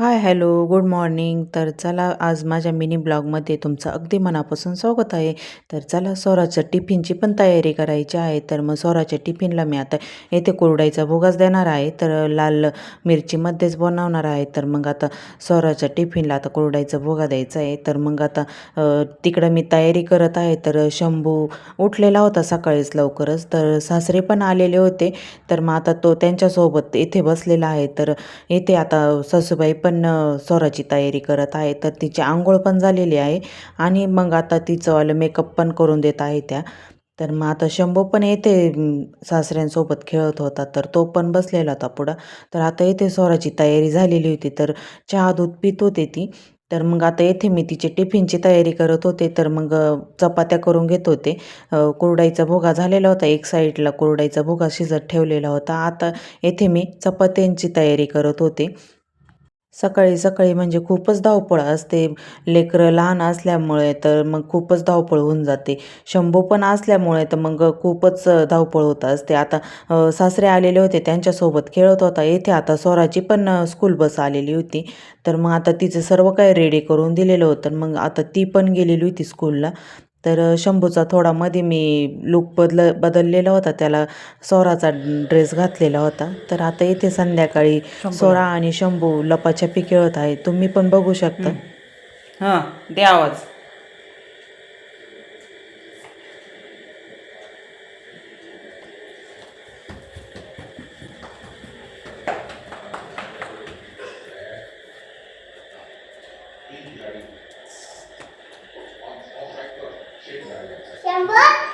Hi hello good morning. तर चला आज माझ्या मिनी ब्लॉगमध्ये तुमचं अगदी मनापासून स्वागत आहे. तर चला स्वराच्या टिफिनची पण तयारी करायची आहे. तर मग स्वराच्या टिफिनला मी आता येथे कुरडाईचा भोगाच देणार आहे. तर लाल मिरचीमध्येच बनवणार आहे. तर मग आता स्वराच्या टिफिनला आता कुरडाईचा भोगा द्यायचा आहे. तर मग आता तिकडं मी तयारी करत आहे. तर शंभू उठलेला होता सकाळीच लवकरच. तर सासरे पण आलेले होते. तर मग आता तो त्यांच्यासोबत इथे बसलेला आहे. तर इथे आता सासूबाई पण पण स्वराची तयारी करत आहे. तर तिची आंघोळ पण झालेली आहे. आणि मग आता तिचंवालं मेकअप पण करून देत आहे त्या. तर मग आता शंभू पण येते सासऱ्यांसोबत खेळत होता. तर तो पण बसलेला होता पुढं. तर आता येथे स्वराची तयारी झालेली होती. तर चहा दूध पित होते ती. तर मग आता येथे मी तिची टिफिनची तयारी करत होते. तर मग चपात्या करून घेत होते. कुरडाईचा भोगा झालेला होता. एक साईडला कुरडाईचा भोगा शिजत ठेवलेला होता. आता येथे मी चपात्यांची तयारी करत होते. सकाळी सकाळी म्हणजे खूपच धावपळ असते. लेकरं लहान असल्यामुळे तर मग खूपच धावपळ होऊन जाते. शंभू पण असल्यामुळे तर मग खूपच धावपळ होत असते. आता सासरे आलेले होते त्यांच्यासोबत खेळत होता. येथे आता स्वराची पण स्कूल बस आलेली होती. तर मग आता तिचं सर्व काही रेडी करून दिलेलं होतं. मग आता ती पण गेलेली होती स्कूलला तर शंभूचा थोडा मध्ये मी लुक बदल बदललेला होता. त्याला स्वराचा ड्रेस घातलेला होता. तर आता इथे संध्याकाळी स्वरा आणि शंभू लपाछपी खेळत आहे. तुम्ही पण बघू शकता. हां दे आवाज. Sambut.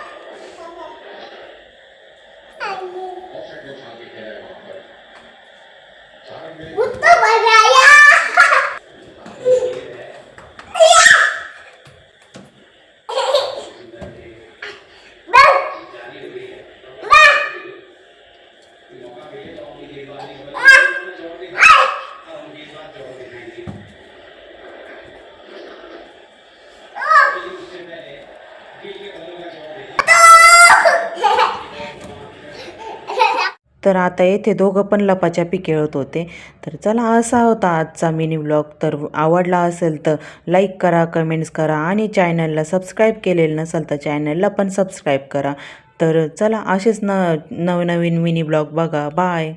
तर आता येथे दोघं पण लपाछपी खेळत होते. तर चला असा होता आजचा मिनी ब्लॉग तर आवडला असेल तर लाईक करा कमेंट्स करा आणि चॅनलला सबस्क्राईब केलेलं नसेल तर चॅनलला पण सबस्क्राईब करा. तर चला असेच न नवनवीन मिनी ब्लॉग बघा. बाय